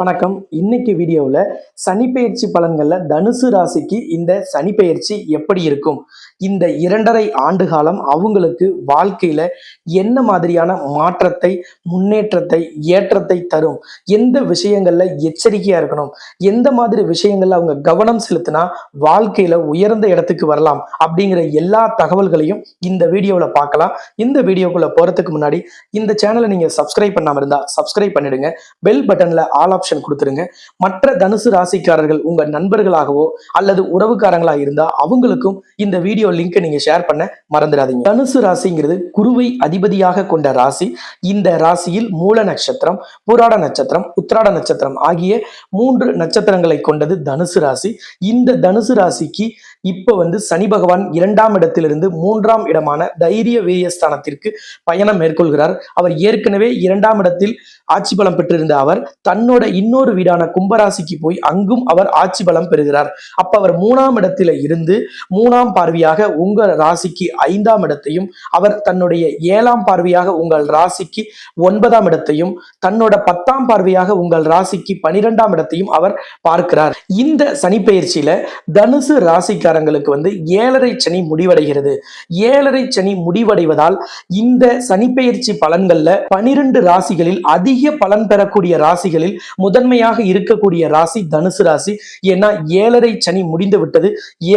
வணக்கம். இன்னைக்கு வீடியோவில் சனிப்பெயர்ச்சி பலன்களில் தனுசு ராசிக்கு இந்த சனிப்பெயர்ச்சி எப்படி இருக்கும்? இந்த இரண்டரை ஆண்டு காலம் அவங்களுக்கு வாழ்க்கையில் என்ன மாதிரியான மாற்றத்தை முன்னேற்றத்தை ஏற்றத்தை தரும்? எந்த விஷயங்களில் எச்சரிக்கையாக இருக்கணும்? எந்த மாதிரி விஷயங்களில் அவங்க கவனம் செலுத்தினா வாழ்க்கையில் உயர்ந்த இடத்துக்கு வரலாம்? அப்படிங்கிற எல்லா தகவல்களையும் இந்த வீடியோவில் பார்க்கலாம். இந்த வீடியோக்குள்ளே போகிறதுக்கு முன்னாடி இந்த சேனலை நீங்கள் சப்ஸ்கிரைப் பண்ணாமல் இருந்தால் சப்ஸ்கிரைப் பண்ணிடுங்க. பெல் பட்டனில் ஆல் ஆப்ஷன் ஆப்ஷன் கொடுத்துருங்க. மற்ற தனுசு ராசிக்காரர்கள் உங்க நண்பர்களாகவோ அல்லது உறவுக்காரங்களாக இருந்தா அவங்களுக்கும் இந்த வீடியோ லிங்கை நீங்க ஷேர் பண்ண மறந்துடாதீங்க. தனுசு ராசிங்கிறது குருவை அதிபதியாக கொண்ட ராசி. இந்த ராசியில் மூல நட்சத்திரம் புராட நட்சத்திரம் உத்திராட நட்சத்திரம் ஆகிய மூன்று நட்சத்திரங்களை கொண்டது தனுசு ராசி. இந்த தனுசு ராசிக்கு இப்ப வந்து சனி பகவான் இரண்டாம் இடத்திலிருந்து மூன்றாம் இடமான தைரிய வீரியஸ்தானத்திற்கு பயணம் மேற்கொள்கிறார். அவர் ஏற்கனவே இரண்டாம் இடத்தில் ஆட்சி பலம் பெற்றிருந்த அவர் தன்னோட இன்னொரு வீடான கும்பராசிக்கு போய் அங்கும் அவர் ஆட்சி பலம் பெறுகிறார். அப்ப அவர் மூணாம் இடத்துல இருந்து மூணாம் பார்வையாக உங்கள் ராசிக்கு ஐந்தாம் இடத்தையும் அவர் தன்னுடைய ஏழாம் பார்வையாக உங்கள் ராசிக்கு ஒன்பதாம் இடத்தையும் தன்னோட பத்தாம் பார்வையாக உங்கள் ராசிக்கு பனிரெண்டாம் இடத்தையும் அவர் பார்க்கிறார். இந்த சனி பெயர்ச்சியில தனுசு ராசிக்காரங்களுக்கு வந்து ஏழரை சனி முடிவடைகிறது. ஏழரை சனி முடிவடைவதால் இந்த சனிப்பெயர்ச்சி பலன்கள்ல பனிரெண்டு ராசிகளில் அதிக பலன் பெறக்கூடிய ராசிகளில் முதன்மையாக இருக்கக்கூடிய ராசி தனுசு ராசி. ஏன்னா ஏழரை சனி முடிந்து விட்டது.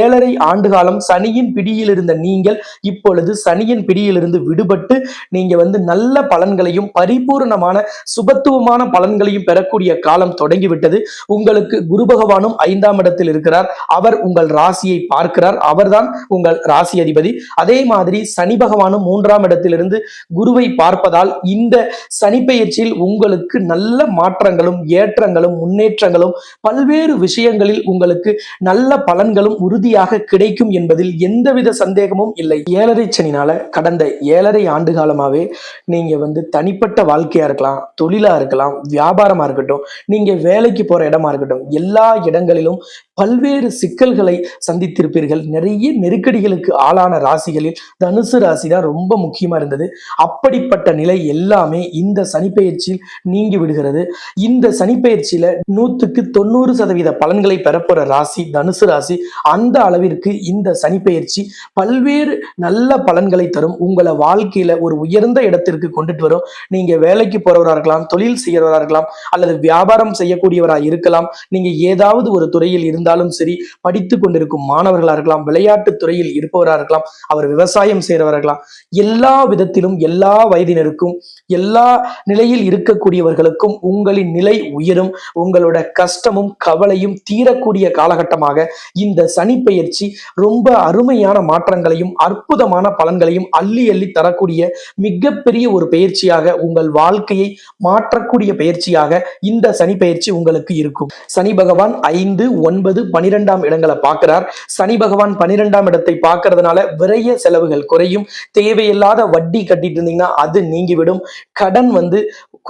ஏழரை ஆண்டு காலம் சனியின் பிடியில் இருந்த நீங்கள் இப்பொழுது சனியின் பிடியிலிருந்து விடுபட்டு நீங்க வந்து நல்ல பலன்களையும் பரிபூர்ணமான சுபத்துவமான பலன்களையும் பெறக்கூடிய காலம் தொடங்கிவிட்டது. உங்களுக்கு குரு பகவானும் ஐந்தாம் இடத்தில் இருக்கிறார். அவர் உங்கள் ராசியை பார்க்கிறார். அவர்தான் உங்கள் ராசி அதிபதி. அதே மாதிரி சனி பகவானும் மூன்றாம் இடத்திலிருந்து குருவை பார்ப்பதால் இந்த சனிப்பெயர்ச்சியில் உங்களுக்கு நல்ல மாற்றங்களும் ஏ ஏற்றங்களும் முன்னேற்றங்களும் பல்வேறு விஷயங்களில் உங்களுக்கு நல்ல பலன்களும் உறுதியாக கிடைக்கும் என்பதில் எந்தவித சந்தேகமும் இல்லை. ஏழரை சனினால கடந்த ஏழரை ஆண்டு காலமாவே நீங்க வந்து தனிப்பட்ட வாழ்க்கையா இருக்கலாம் தொழிலா இருக்கலாம் வியாபாரமா இருக்கட்டும் நீங்க வேலைக்கு போற இடமா இருக்கட்டும் எல்லா இடங்களிலும் பல்வேறு சிக்கல்களை சந்தித்திருப்பீர்கள். நிறைய நெருக்கடிகளுக்கு ஆளான ராசிகளில் தனுசு ராசி தான் ரொம்ப முக்கியமா இருந்தது. அப்படிப்பட்ட நிலை எல்லாமே இந்த சனிப்பெயர்ச்சியில் நீங்கி விடுகிறது. இந்த சனிப்பெயர்ச்சியில நூத்துக்கு தொண்ணூறு சதவீத பலன்களை பெறப்போற ராசி தனுசு ராசி அந்த அளவிற்கு இந்த சனிப்பெயர்ச்சி பல்வேறு நல்ல பலன்களை தரும். உங்களை வாழ்க்கையில ஒரு உயர்ந்த இடத்திற்கு கொண்டுட்டு வரும். நீங்க வேலைக்கு போறவரா இருக்கலாம் தொழில் செய்யறவரா இருக்கலாம் அல்லது வியாபாரம் செய்யக்கூடியவரா இருக்கலாம். நீங்க ஏதாவது ஒரு துறையில் இருந்தால் இருந்தாலும் சரி படித்து கொண்டிருக்கும் மாணவர்களா இருக்கலாம் விளையாட்டு துறையில் இருப்பவராக இருக்கலாம் அவர் விவசாயம் செய்யறவரா இருக்கலாம் எல்லா விதத்திலும் எல்லா வயதினருக்கும் எல்லா நிலையில் இருக்கக்கூடியவர்களுக்கும் உங்களின் நிலை உயரும் உங்களோட கஷ்டமும் கவலையும் தீரக்கூடிய காலகட்டமாக இந்த சனி பெயர்ச்சி ரொம்ப அருமையான மாற்றங்களையும் அற்புதமான பலன்களையும் அள்ளி அள்ளி தரக்கூடிய மிகப்பெரிய ஒரு பயிற்சியாக உங்கள் வாழ்க்கையை மாற்றக்கூடிய பயிற்சியாக இந்த சனி பயிற்சி உங்களுக்கு இருக்கும். சனி பகவான் ஐந்து ஒன்பது ஒன்பது பனிரெண்டாம் இடங்களை பார்க்கிறார். சனி பகவான் பனிரெண்டாம் இடத்தை பார்க்கறதுனால விரைய செலவுகள் குறையும். தேவையில்லாத வட்டி கட்டிட்டு இருந்தீங்கன்னா அது நீங்கிவிடும். கடன் வந்து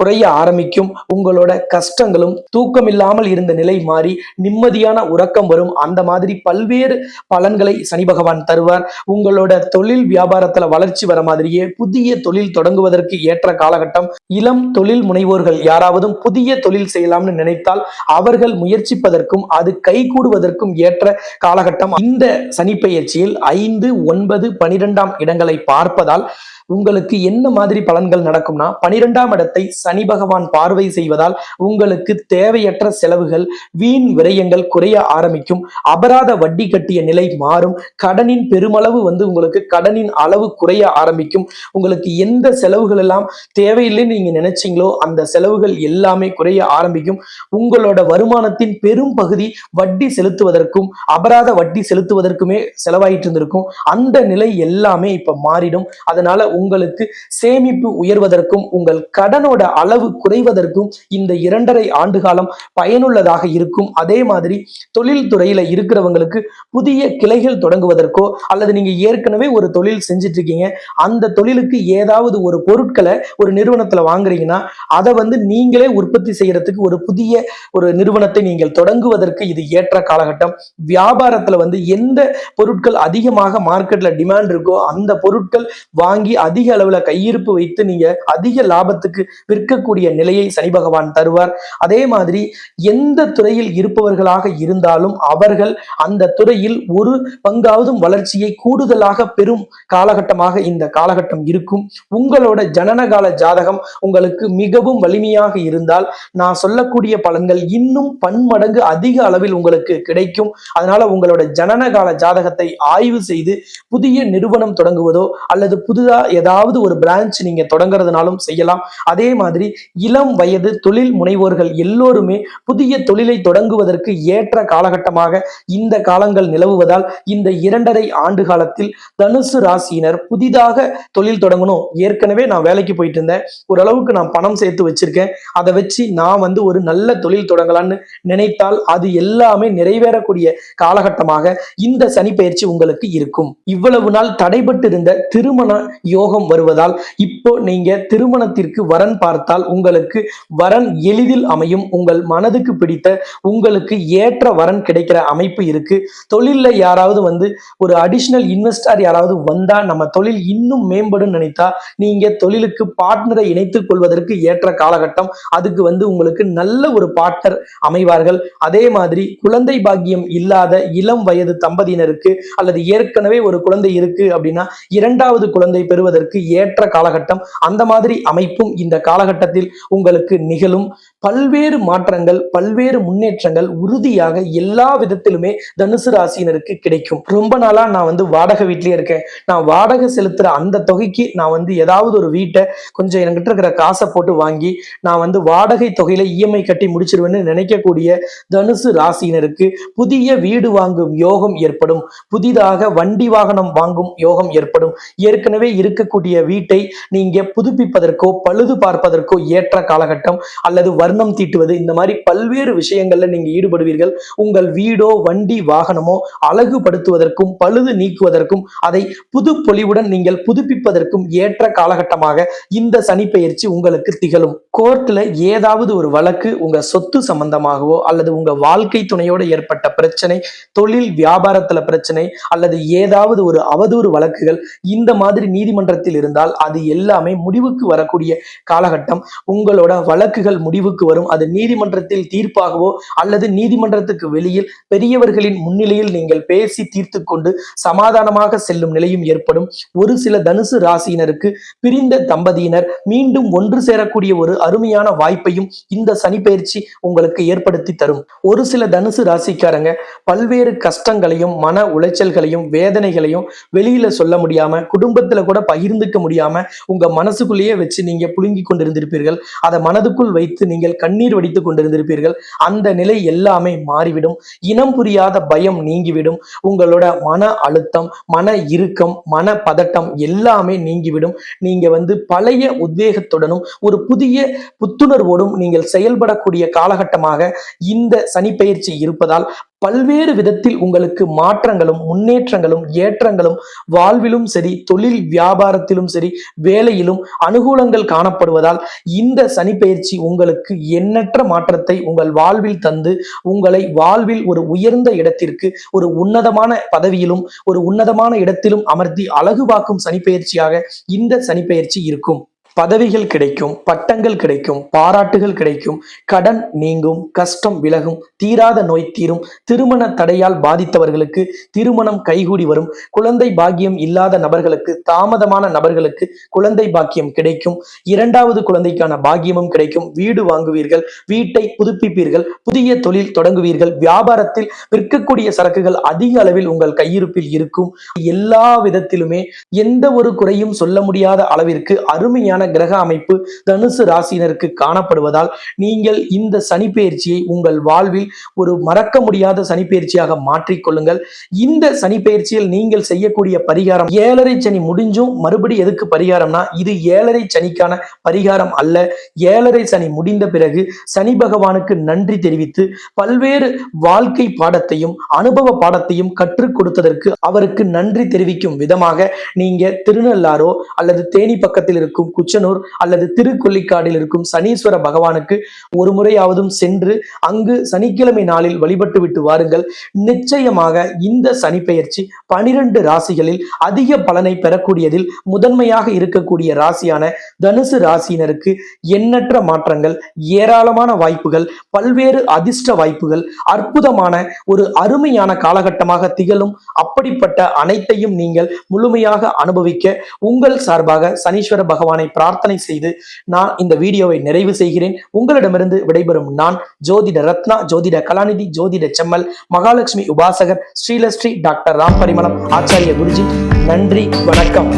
குறைய ஆரம்பிக்கும். உங்களோட கஷ்டங்களும் தூக்கம் இல்லாமல் இருந்த நிலை மாறி நிம்மதியான உறக்கம் வரும். அந்த மாதிரி பல்வேறு பலன்களை சனி பகவான் தருவார். உங்களோட தொழில் வியாபாரத்துல வளர்ச்சி வர மாதிரியே புதிய தொழில் தொடங்குவதற்கு ஏற்ற காலகட்டம். இளம் தொழில் முனைவோர்கள் யாராவதும் புதிய தொழில் செய்யலாம்னு நினைத்தால் அவர்கள் முயற்சிப்பதற்கும் அது கை கூடுவதற்கும் ஏற்ற காலகட்டம். இந்த சனிப்பெயர்ச்சியில் ஐந்து ஒன்பது பனிரெண்டாம் இடங்களை பார்ப்பதால் உங்களுக்கு என்ன மாதிரி பலன்கள் நடக்கும்னா பனிரெண்டாம் இடத்தை சனி பகவான் பார்வை செய்வதால் உங்களுக்கு தேவையற்ற செலவுகள் வீண் விரயங்கள் குறைய ஆரம்பிக்கும். அபராத வட்டி கட்டிய நிலை மாறும். கடனின் பெருமளவு வந்து உங்களுக்கு கடனின் அளவு குறைய ஆரம்பிக்கும். உங்களுக்கு எந்த செலவுகள் எல்லாம் தேவையில்லைன்னு நீங்க நினைச்சீங்களோ அந்த செலவுகள் எல்லாமே குறைய ஆரம்பிக்கும். உங்களோட வருமானத்தின் பெரும் பகுதி வட்டி செலுத்துவதற்கும் அபராத வட்டி செலுத்துவதற்குமே செலவாயிட்டு இருந்திருக்கும் அந்த நிலை எல்லாமே இப்ப மாறிடும். அதனால உங்களுக்கு சேமிப்பு உயர்வதற்கும் உங்கள் கடனோட அளவு குறைவதற்கும் இந்த இரண்டரை ஆண்டு காலம் பயனுள்ளதாக இருக்கும். அதே மாதிரி தொழில் துறையில இருக்கிறவங்களுக்கு புதிய கிளைகள் தொடங்குவதற்கோ அல்லது நீங்க ஏற்கனவே ஒரு தொழில் செஞ்சுட்டு இருக்கீங்க அந்த தொழிலுக்கு ஏதாவது ஒரு பொருட்களை ஒரு நிறுவனத்துல வாங்குறீங்கன்னா அதை வந்து நீங்களே உற்பத்தி செய்யறதுக்கு ஒரு புதிய ஒரு நிறுவனத்தை நீங்கள் தொடங்குவதற்கு இது ஏற்ற காலகட்டம். வியாபாரத்துல வந்து எந்த பொருட்கள் அதிகமாக மார்க்கெட்ல டிமாண்ட் இருக்கோ அந்த பொருட்கள் வாங்கி அதிக அளவுல கையிருப்பு வைத்து நீங்க அதிக லாபத்துக்கு விற்கக்கூடிய நிலையை சனி பகவான் தருவார். அதே மாதிரி எந்த துறையில் இருப்பவர்களாக இருந்தாலும் அவர்கள் அந்த துறையில் ஒரு பங்காவதும் வளர்ச்சியை கூடுதலாக பெறும் காலகட்டமாக இந்த காலகட்டம் இருக்கும். உங்களோட ஜனனகால ஜாதகம் உங்களுக்கு மிகவும் வலிமையாக இருந்தால் நான் சொல்லக்கூடிய பலன்கள் இன்னும் பன்மடங்கு அதிக அளவில் உங்களுக்கு கிடைக்கும். அதனால உங்களோட ஜனனகால ஜாதகத்தை ஆய்வு செய்து புதிய நிறுவனம் தொடங்குவதோ அல்லது புதிதா ஏதாவது ஒரு பிரான்ச் நீங்க தொடங்குறதுனாலும் செய்யலாம். அதே மாதிரி இளம் வயது தொழில் முனைவோர்கள் எல்லோருமே புதிய தொழிலை தொடங்குவதற்கு ஏற்ற காலகட்டமாக இந்த காலங்கள் நிலவுவதால் இந்த இரண்டரை ஆண்டு காலத்தில் தனுசு ராசியினர் புதிதாக தொழில் தொடங்கணும். ஏற்கனவே நான் வேலைக்கு போயிட்டு இருந்தேன் ஓரளவுக்கு நான் பணம் சேர்த்து வச்சிருக்கேன். அதை வச்சு நான் வந்து ஒரு நல்ல தொழில் தொடங்கலான்னு நினைத்தால் அது எல்லாமே நிறைவேறக்கூடிய காலகட்டமாக இந்த சனி பயிற்சி உங்களுக்கு இருக்கும். இவ்வளவு நாள் தடைபட்டிருந்த திருமண யோ யோகம் வருவதால் இப்போ நீங்க திருமணத்திற்கு வரன் பார்த்தால் உங்களுக்கு வரன் எளிதில் அமையும். உங்கள் மனதுக்கு பிடித்த உங்களுக்கு ஏற்ற வரன் கிடைக்கிற அமைப்பு இருக்கு. தொழில்ல யாராவது வந்து ஒரு அடிஷ்னல் இன்வெஸ்டர் யாராவது வந்தா நம்ம தொழில் இன்னும் மேம்படும் நினைத்தா நீங்க தொழிலுக்கு பார்ட்னரை இணைத்துக் கொள்வதற்கு ஏற்ற காலகட்டம். அதுக்கு வந்து உங்களுக்கு நல்ல ஒரு பார்ட்னர் அமைவார்கள். அதே மாதிரி குழந்தை பாக்கியம் இல்லாத இளம் வயது தம்பதியினருக்கு அல்லது ஏற்கனவே ஒரு குழந்தை இருக்கு அப்படின்னா இரண்டாவது குழந்தை பெறுவதற்கு ஏற்ற காலகட்டம் போராட்டம் அந்த மாதிரி அமைப்பும் இந்த காலகட்டத்தில் உங்களுக்கு நிகழும். பல்வேறு மாற்றங்கள் பல்வேறு முன்னேற்றங்கள் உறுதியாக எல்லா விதத்திலுமே தனுசு ராசியினருக்கு கிடைக்கும். ரொம்ப நாளா நான் வந்து வாடகை வீட்லயே இருக்கேன். நான் வாடகை செலுத்துற அந்த தொகைக்கு நான் வந்து ஏதாவது ஒரு வீட்டை கொஞ்சம் என்கிட்ட இருக்கிற காசை போட்டு வாங்கி நான் வந்து வாடகை தொகையில இஎம்ஐ கட்டி முடிச்சிருவேன்னு நினைக்கக்கூடிய தனுசு ராசியினருக்கு புதிய வீடு வாங்கும் யோகம் ஏற்படும். புதிதாக வண்டி வாகனம் வாங்கும் யோகம் ஏற்படும். ஏற்கனவே இருக்கக்கூடிய வீட்டை நீ நீங்க புதுப்பிப்பதற்கோ பழுது பார்ப்பதற்கோ ஏற்ற காலகட்டம் அல்லது வர்ணம் தீட்டுவது இந்த மாதிரி பல்வேறு விஷயங்கள்ல நீங்க ஈடுபடுவீர்கள். உங்கள் வீடோ வண்டி வாகனமோ அழகுபடுத்துவதற்கும் பழுது நீக்குவதற்கும் அதை புது பொலிவுடன் நீங்கள் புதுப்பிப்பதற்கும் ஏற்ற காலகட்டமாக இந்த சனிப்பெயர்ச்சி உங்களுக்கு திகழும். கோர்ட்ல ஏதாவது ஒரு வழக்கு உங்க சொத்து சம்பந்தமாகவோ அல்லது உங்க வாழ்க்கை துணையோட ஏற்பட்ட பிரச்சனை தொழில் வியாபாரத்துல பிரச்சனை அல்லது ஏதாவது ஒரு அவதூறு வழக்குகள் இந்த மாதிரி நீதிமன்றத்தில் இருந்தால் அது எல்லாமே முடிவுக்கு வரக்கூடிய காலகட்டம் உங்களோட வழக்குகள் முடிவுக்கு வரும். அது நீதிமன்றத்தில் தீர்ப்பாகவோ அல்லது நீதிமன்றத்துக்கு வெளியில் பெரியவர்களின் முன்னிலையில் நீங்கள் பேசி தீர்த்து கொண்டு சமாதானமாக செல்லும் நிலையும் ஏற்படும். ஒரு சில தனுசு ராசியினருக்கு பிரிந்த தம்பதியினர் மீண்டும் ஒன்று சேரக்கூடிய ஒரு அருமையான வாய்ப்பையும் இந்த சனி பயிற்சி உங்களுக்கு ஏற்படுத்தி தரும். ஒரு சில தனுசு ராசிக்காரங்க பல்வேறு கஷ்டங்களையும் மன உளைச்சல்களையும் வேதனைகளையும் வெளியில சொல்ல முடியாம குடும்பத்துல கூட பகிர்ந்துக்க முடியாம உங்க உங்க மனசுக்குள்ளேயே வச்சு நீங்க புழுங்கி கொண்டிருந்திருப்பீர்கள். அதை மனதுக்குள் வைத்து நீங்கள் கண்ணீர் வடித்து கொண்டிருந்திருப்பீர்கள். அந்த நிலை எல்லாமே மாறிவிடும். இனம் புரியாத பயம் நீங்கிவிடும். உங்களோட மன அழுத்தம் மன இறுக்கம் மன பதட்டம் எல்லாமே நீங்கிவிடும். நீங்க வந்து பழைய உத்வேகத்துடனும் ஒரு புதிய புத்துணர்வோடும் நீங்கள் செயல்படக்கூடிய காலகட்டமாக இந்த சனிப்பெயர்ச்சி இருப்பதால் பல்வேறு விதத்தில் உங்களுக்கு மாற்றங்களும் முன்னேற்றங்களும் ஏற்றங்களும் வாழ்விலும் சரி தொழில் வியாபாரத்திலும் சரி வேலையிலும் அனுகூலங்கள் காணப்படுவதால் இந்த சனிப்பெயர்ச்சி உங்களுக்கு எண்ணற்ற மாற்றத்தை உங்கள் வாழ்வில் தந்து உங்களை வாழ்வில் ஒரு உயர்ந்த இடத்திற்கு ஒரு உன்னதமான பதவியிலும் ஒரு உன்னதமான இடத்திலும் அமர்த்தி அழகுவாக்கும் சனி சனிப்பெயர்ச்சியாக இந்த சனிப்பெயர்ச்சி இருக்கும். பதவிகள் கிடைக்கும் பட்டங்கள் கிடைக்கும் பாராட்டுகள் கிடைக்கும். கடன் நீங்கும் கஷ்டம் விலகும் தீராத நோய் தீரும் திருமண தடையால் பாதித்தவர்களுக்கு திருமணம் கைகூடி வரும். குழந்தை பாக்கியம் இல்லாத நபர்களுக்கு தாமதமான நபர்களுக்கு குழந்தை பாக்கியம் கிடைக்கும். இரண்டாவது குழந்தைக்கான பாக்கியமும் கிடைக்கும். வீடு வாங்குவீர்கள் வீட்டை புதுப்பிப்பீர்கள் புதிய தொழில் தொடங்குவீர்கள். வியாபாரத்தில் விற்கக்கூடிய சரக்குகள் அதிக அளவில் உங்கள் கையிருப்பில் இருக்கும். எல்லா விதத்திலுமே எந்த ஒரு குறையும் சொல்ல முடியாத அளவிற்கு அருமையான கிரக அமைப்பு தனுசு ராசியினருக்கு காணப்படுவதால் நீங்கள் இந்த சனிப்பெயர்ச்சியை உங்கள் வாழ்வில் ஒரு மறக்க முடியாத சனிப்பெயர்ச்சியாக மாற்றிக்கொள்ளுங்கள் இந்த சனிப்பெயர்ச்சியில் நீங்கள் செய்யக்கூடிய பரிகாரம் ஏழரை சனி முடிஞ்சும் மறுபடி எதுக்கு பரிகாரம்னா இது ஏழரை சனிக்கான பரிகாரம் அல்ல. ஏழரை சனி முடிந்த பிறகு சனி பகவானுக்கு நன்றி தெரிவித்து பல்வேறு வாழ்க்கை பாடத்தையும் அனுபவ பாடத்தையும் கற்றுக் கொடுத்ததற்கு அவருக்கு நன்றி தெரிவிக்கும் விதமாக நீங்க திருநள்ளாரோ அல்லது தேனி பக்கத்தில் இருக்கும் குச்சி உச்சனூர் அல்லது திருக்கொல்லிக்காடில் இருக்கும் சனீஸ்வர பகவானுக்கு ஒரு முறையாவதும் சென்று அங்கு சனிக்கிழமை நாளில் வழிபட்டு விட்டு வாருங்கள். நிச்சயமாக இந்த சனி பெயர்ச்சி பனிரெண்டு ராசிகளில் அதிக பலனை பெறக்கூடியதில் முதன்மையாக இருக்கக்கூடிய ராசியான தனுசு ராசியினருக்கு எண்ணற்ற மாற்றங்கள் ஏராளமான வாய்ப்புகள் பல்வேறு அதிர்ஷ்ட வாய்ப்புகள் அற்புதமான ஒரு அருமையான காலகட்டமாக திகழும். அப்படிப்பட்ட அனைத்தையும் நீங்கள் முழுமையாக அனுபவிக்க உங்கள் சார்பாக சனீஸ்வர பகவானை பிரார்த்தனை செய்து நான் இந்த வீடியோவை நிறைவு செய்கிறேன். உங்களிடமிருந்து விடைபெறும் நான் ஜோதிட ரத்னா ஜோதிட கலாநிதி ஜோதிட செம்மல் மகாலட்சுமி உபாசகர் ஸ்ரீலஸ்ரீ டாக்டர் ராம் பரிமளம் ஆச்சாரிய குருஜி. நன்றி வணக்கம்.